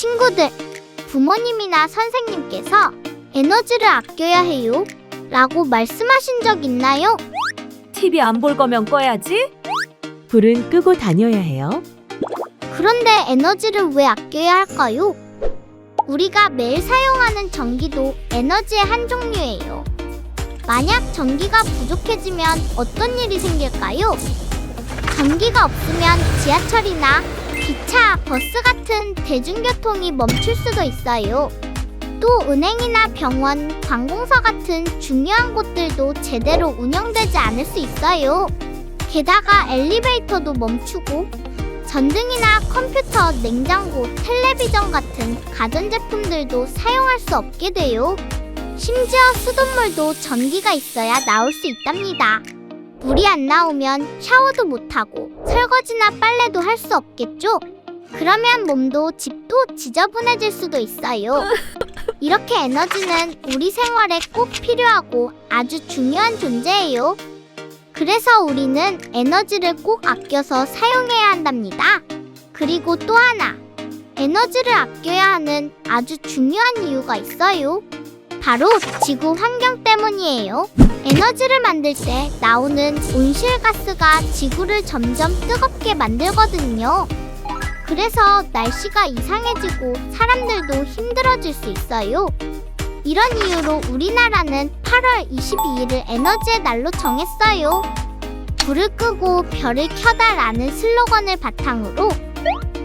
친구들, 부모님이나 선생님께서 에너지를 아껴야 해요. 라고 말씀하신 적 있나요? TV 안 볼 거면 꺼야지. 불은 끄고 다녀야 해요. 그런데 에너지를 왜 아껴야 할까요? 우리가 매일 사용하는 전기도 에너지의 한 종류예요. 만약 전기가 부족해지면 어떤 일이 생길까요? 전기가 없으면 지하철이나 기차, 버스 같은 대중교통이 멈출 수도 있어요. 또 은행이나 병원, 관공서 같은 중요한 곳들도 제대로 운영되지 않을 수 있어요. 게다가 엘리베이터도 멈추고 전등이나 컴퓨터, 냉장고, 텔레비전 같은 가전제품들도 사용할 수 없게 돼요. 심지어 수돗물도 전기가 있어야 나올 수 있답니다. 물이 안 나오면 샤워도 못하고 설거지나 빨래도 할 수 없겠죠? 그러면 몸도 집도 지저분해질 수도 있어요. 이렇게 에너지는 우리 생활에 꼭 필요하고 아주 중요한 존재예요. 그래서 우리는 에너지를 꼭 아껴서 사용해야 한답니다. 그리고 또 하나, 에너지를 아껴야 하는 아주 중요한 이유가 있어요. 바로 지구 환경 때문이에요. 에너지를 만들 때 나오는 온실가스가 지구를 점점 뜨겁게 만들거든요. 그래서 날씨가 이상해지고 사람들도 힘들어질 수 있어요. 이런 이유로 우리나라는 8월 22일을 에너지의 날로 정했어요. 불을 끄고 별을 켜다라는 슬로건을 바탕으로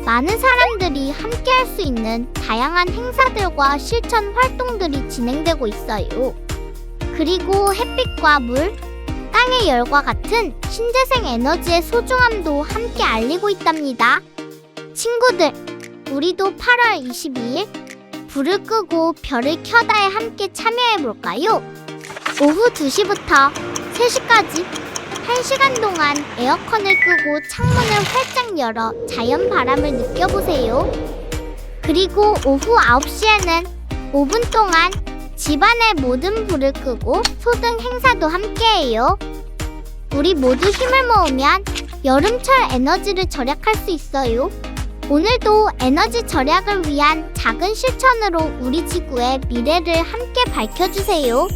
많은 사람들이 함께 할 수 있는 다양한 행사들과 실천 활동들이 진행되고 있어요. 그리고 햇빛과 물, 땅의 열과 같은 신재생 에너지의 소중함도 함께 알리고 있답니다. 친구들, 우리도 8월 22일 불을 끄고 별을 켜다에 함께 참여해 볼까요? 오후 2시부터 3시까지 1시간 동안 에어컨을 끄고 창문을 활짝 열어 자연 바람을 느껴보세요. 그리고 오후 9시에는 5분 동안 집안의 모든 불을 끄고 소등 행사도 함께해요. 우리 모두 힘을 모으면 여름철 에너지를 절약할 수 있어요. 오늘도 에너지 절약을 위한 작은 실천으로 우리 지구의 미래를 함께 밝혀주세요.